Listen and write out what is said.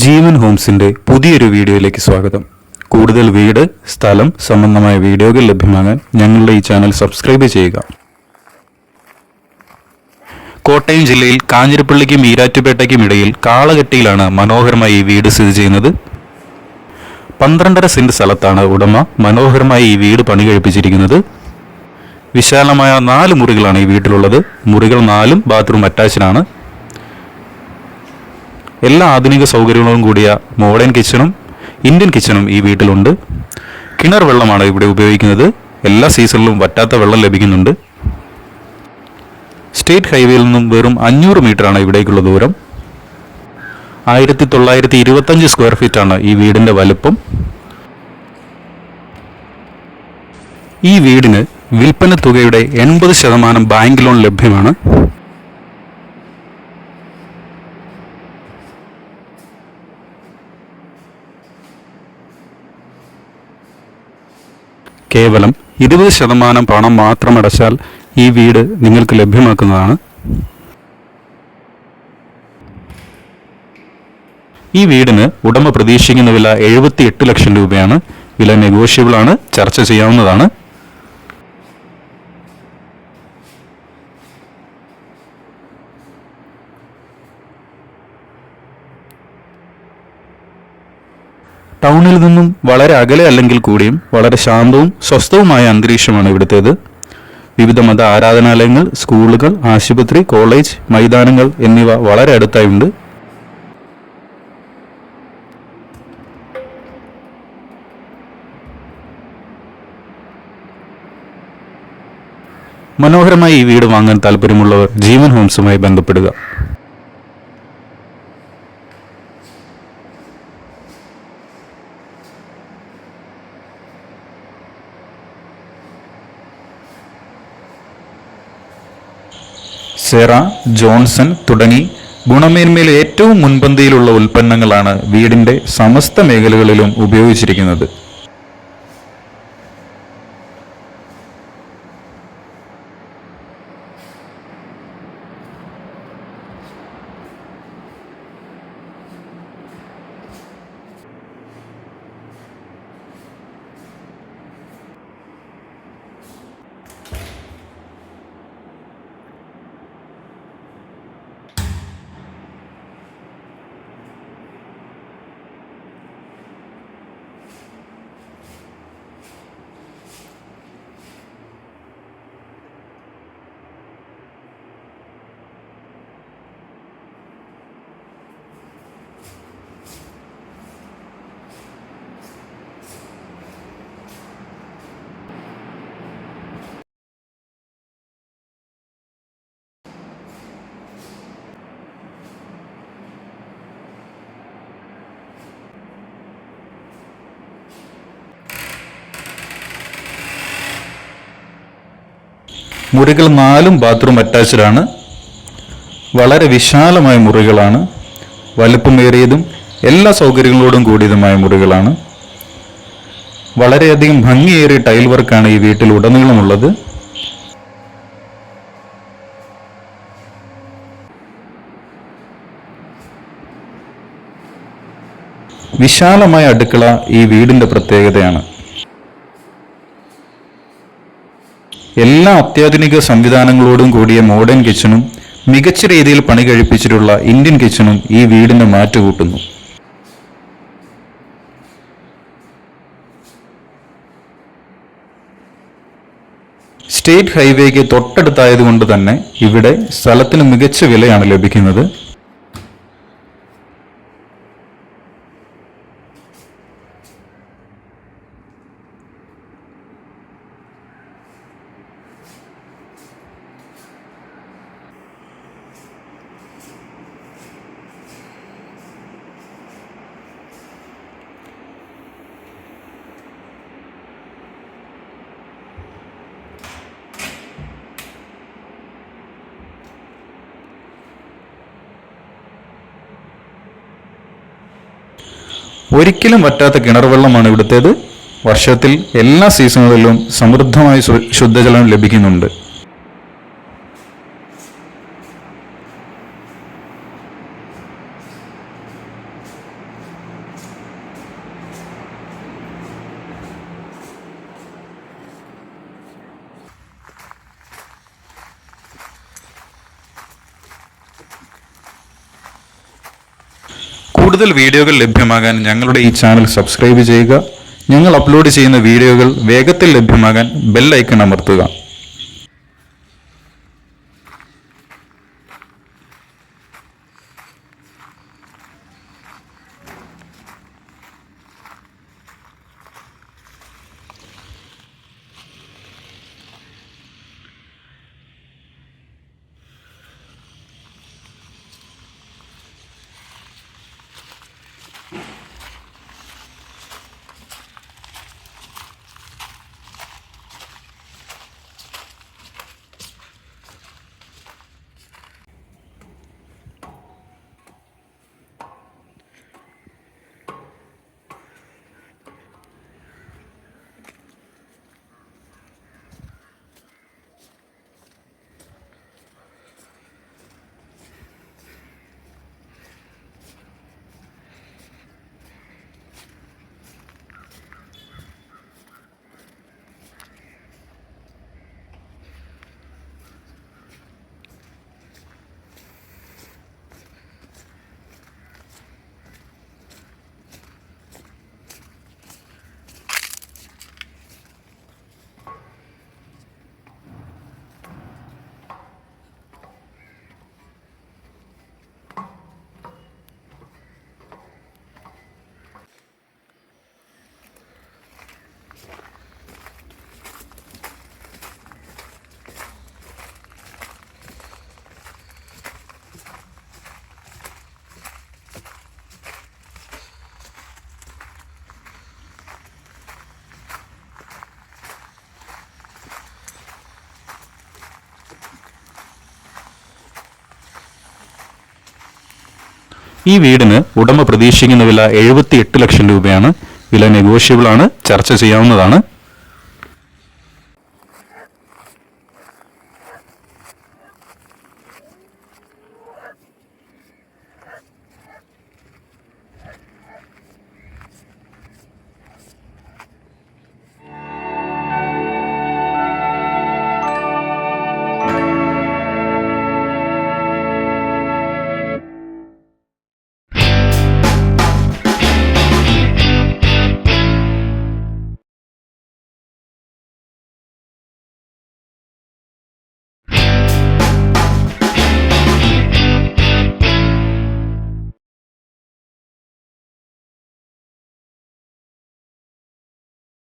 ജീവൻ ഹോംസിന്റെ പുതിയൊരു വീഡിയോയിലേക്ക് സ്വാഗതം. കൂടുതൽ വീട് സ്ഥലം സംബന്ധമായ വീഡിയോകൾ ലഭ്യമാകാൻ ഞങ്ങളുടെ ഈ ചാനൽ സബ്സ്ക്രൈബ് ചെയ്യുക. കോട്ടയം ജില്ലയിൽ കാഞ്ഞിരപ്പള്ളിക്കും ഈരാറ്റുപേട്ടയ്ക്കും ഇടയിൽ കാളകെട്ടിയിലാണ് മനോഹരമായി ഈ വീട് സ്ഥിതി ചെയ്യുന്നത്. പന്ത്രണ്ടര സെന്റ് സ്ഥലത്താണ് ഉടമ മനോഹരമായി ഈ വീട് പണി കഴിപ്പിച്ചിരിക്കുന്നത്. വിശാലമായ നാല് മുറികളാണ് ഈ വീട്ടിലുള്ളത്. മുറികൾ നാലും ബാത്റൂം അറ്റാച്ച്ഡാണ്. എല്ലാ ആധുനിക സൗകര്യങ്ങളും കൂടിയ മോഡേൺ കിച്ചണും ഇന്ത്യൻ കിച്ചണും ഈ വീട്ടിലുണ്ട്. കിണർ വെള്ളമാണ് ഇവിടെ ഉപയോഗിക്കുന്നത്. എല്ലാ സീസണിലും വറ്റാത്ത വെള്ളം ലഭിക്കുന്നുണ്ട്. സ്റ്റേറ്റ് ഹൈവേയിൽ നിന്നും വെറും അഞ്ഞൂറ് മീറ്ററാണ് ഇവിടേക്കുള്ള ദൂരം. ആയിരത്തി തൊള്ളായിരത്തി ഇരുപത്തഞ്ച് സ്ക്വയർ ഫീറ്റാണ് ഈ വീടിന്റെ വലുപ്പം. ഈ വീടിന് വിൽപ്പന തുകയുടെ എൺപത് ശതമാനം ബാങ്ക് ലോൺ ലഭ്യമാണ്. കേവലം ഇരുപത് ശതമാനം പണം മാത്രം അടച്ചാൽ ഈ വീട് നിങ്ങൾക്ക് ലഭ്യമാക്കുന്നതാണ്. ഈ വീടിന് ഉടമ പ്രതീക്ഷിക്കുന്ന വില എഴുപത്തി ലക്ഷം രൂപയാണ്. വില നെഗോഷ്യബിൾ ആണ്. ചർച്ച ചെയ്യാവുന്നതാണ്. ടൗണിൽ നിന്നും വളരെ അകലെ അല്ലെങ്കിൽ കൂടിയും വളരെ ശാന്തവും സ്വസ്ഥവുമായ അന്തരീക്ഷമാണ് ഇവിടുത്തേത്. വിവിധ മത ആരാധനാലയങ്ങൾ സ്കൂളുകൾ ആശുപത്രി കോളേജ് മൈതാനങ്ങൾ എന്നിവ വളരെ അടുത്തായി ഉണ്ട്. മനോഹരമായി ഈ വീട് വാങ്ങാൻ താല്പര്യമുള്ളവർ ജീവൻ ഹോംസുമായി ബന്ധപ്പെടുക. സെറ ജോൺസൺ തുടങ്ങി ഗുണമേന്മയിൽ ഏറ്റവും മുൻപന്തിയിലുള്ള ഉൽപ്പന്നങ്ങളാണ് വീടിന്റെ സമസ്ത മേഖലകളിലും ഉപയോഗിച്ചിരിക്കുന്നത്. മുറികൾ നാലും ബാത്റൂം അറ്റാച്ച്ഡ് ആണ് വളരെ വിശാലമായ മുറികളാണ്. വലുപ്പമേറിയതും എല്ലാ സൗകര്യങ്ങളോടും കൂടിയതുമായ മുറികളാണ്. വളരെയധികം ഭംഗിയേറിയ ടൈൽ വർക്കാണ് ഈ വീട്ടിൽ ഉടനീളമുള്ളത്. വിശാലമായ അടുക്കള ഈ വീടിന്റെ പ്രത്യേകതയാണ്. എല്ലാ അത്യാധുനിക സംവിധാനങ്ങളോടും കൂടിയ മോഡേൺ കിച്ചണും മികച്ച രീതിയിൽ പണി കഴിപ്പിച്ചിട്ടുള്ള ഇന്ത്യൻ കിച്ചണും ഈ വീടിന് മാറ്റുകൂട്ടുന്നു. സ്റ്റേറ്റ് ഹൈവേക്ക് തൊട്ടടുത്തായതുകൊണ്ട് തന്നെ ഇവിടെ സ്ഥലത്തിന് മികച്ച വിലയാണ് ലഭിക്കുന്നത്. ഒരിക്കലും വറ്റാത്ത കിണർ വെള്ളമാണ് ഇവിടുത്തേത്. വർഷത്തിൽ എല്ലാ സീസണുകളിലും സമൃദ്ധമായി ശുദ്ധജലം ലഭിക്കുന്നുണ്ട്. കൂടുതൽ വീഡിയോകൾ ലഭ്യമാകാൻ ഞങ്ങളുടെ ഈ ചാനൽ സബ്സ്ക്രൈബ് ചെയ്യുക. ഞങ്ങൾ അപ്ലോഡ് ചെയ്യുന്ന വീഡിയോകൾ വേഗത്തിൽ ലഭ്യമാകാൻ ബെൽ ഐക്കൺ അമർത്തുക. ഈ വീടിന് ഉടമ പ്രതീക്ഷിക്കുന്ന വില എഴുപത്തി ലക്ഷം രൂപയാണ് വില നെഗോഷ്യബിൾ ആണ്. ചർച്ച ചെയ്യാവുന്നതാണ്.